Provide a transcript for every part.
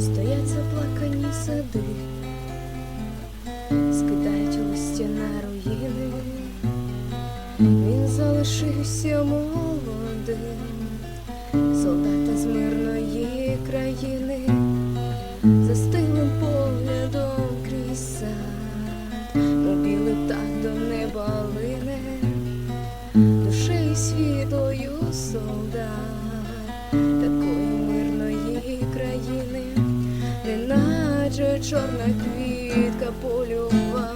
Стоять заплакані сади, скидають листя на руїни, він залишився молодим, Мирної країни, застилим поглядом крізь сад, мобіли так до неба лине, душею світлою солдат. Такої мирної країни, неначе чорна квітка польова,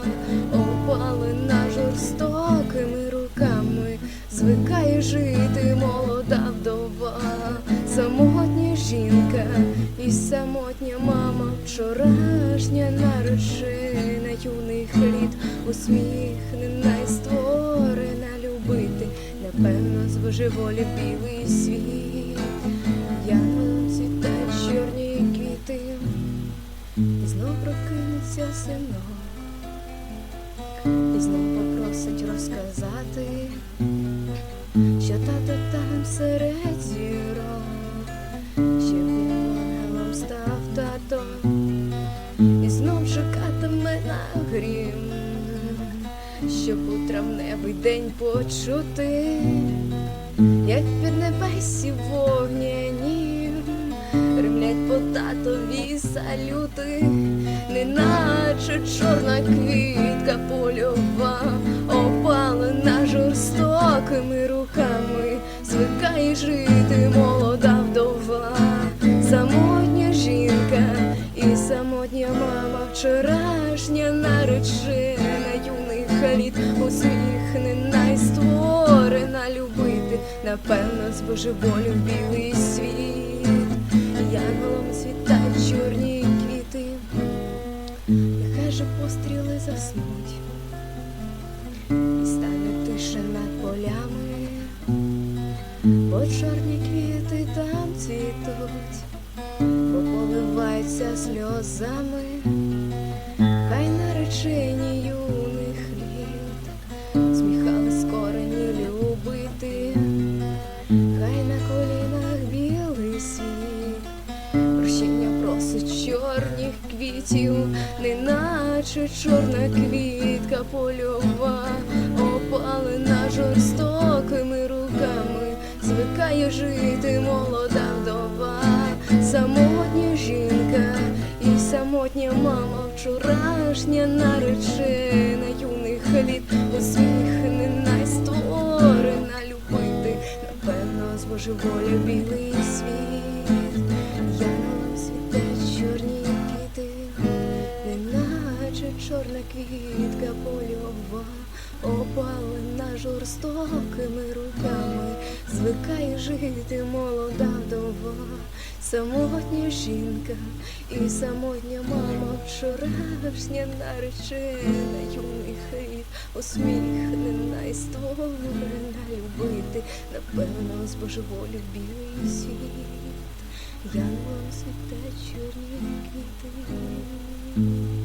опалена жорстокими руками, звикає жити молода вдова, самотня жінка і самотня мама, вчорашня наречена юних літ, усміхнена й створена. Любити, напевно, збожеволі білий світ. Я цвітають чорні квіти, і знов прокинеться синок, і знов попросить розказати, що тато там серед зірок, на грім, щоб у травневий день почути. Як під небесі вогняні, римлять по татові салюти, неначе чорна квітка польова, опалена жорстокими руками, звикає жити молода літ, усміхнена й створена любити, напевно, з божеволю білий світ, янголом світають чорні квіти, нехай же постріли заснуть, і стане тиша над полями, бо чорні квіти там цвітуть, бо поливаються сльозами, хай наречені прощення чорних квітів, неначе чорна квітка польова, опалена жорстокими руками, звикає жити молода вдова, самотня жінка і самотня мама, вчорашня наречена юних літ, усміхнена й створена любити, напевно, з божеволі білий опалена жорстокими руками, звикає жити молода вдова, самотня жінка і самотня мама, вчорашня наречена юних літ, усміхнена й створена любити, напевно, з божеволі білий світ, янголом світять чорні квіти.